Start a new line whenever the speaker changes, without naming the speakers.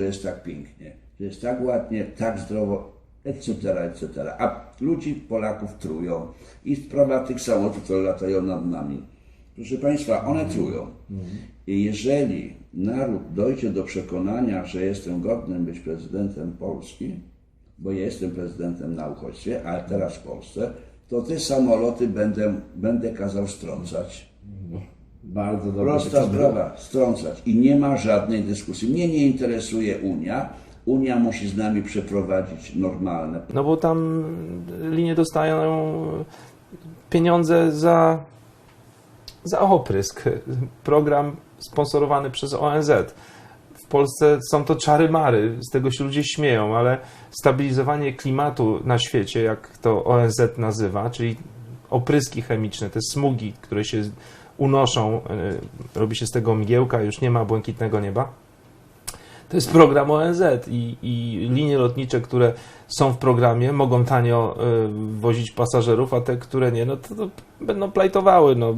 że jest tak pięknie, że jest tak ładnie, tak zdrowo, etc., etc. A ludzi, Polaków trują. I sprawa tych samolotów, które latają nad nami. Proszę Państwa, one trują. I jeżeli naród dojdzie do przekonania, że jestem godnym być prezydentem Polski, bo ja jestem prezydentem na uchodźstwie, a teraz w Polsce, to te samoloty będę, będę kazał strącać.
Bardzo dobrze.
Prosta sprawa, strącać. I nie ma żadnej dyskusji. Mnie nie interesuje Unia. Unia musi z nami przeprowadzić normalne.
No bo tam linie dostają pieniądze za, za oprysk. Program sponsorowany przez ONZ. W Polsce są to czary-mary, z tego się ludzie śmieją, ale stabilizowanie klimatu na świecie, jak to ONZ nazywa, czyli opryski chemiczne, te smugi, które się unoszą, y, robi się z tego mgiełka, już nie ma błękitnego nieba. To jest program ONZ i, i linie lotnicze, które są w programie, mogą tanio y, wozić pasażerów, a te, które nie, no to, to będą plajtowały. No.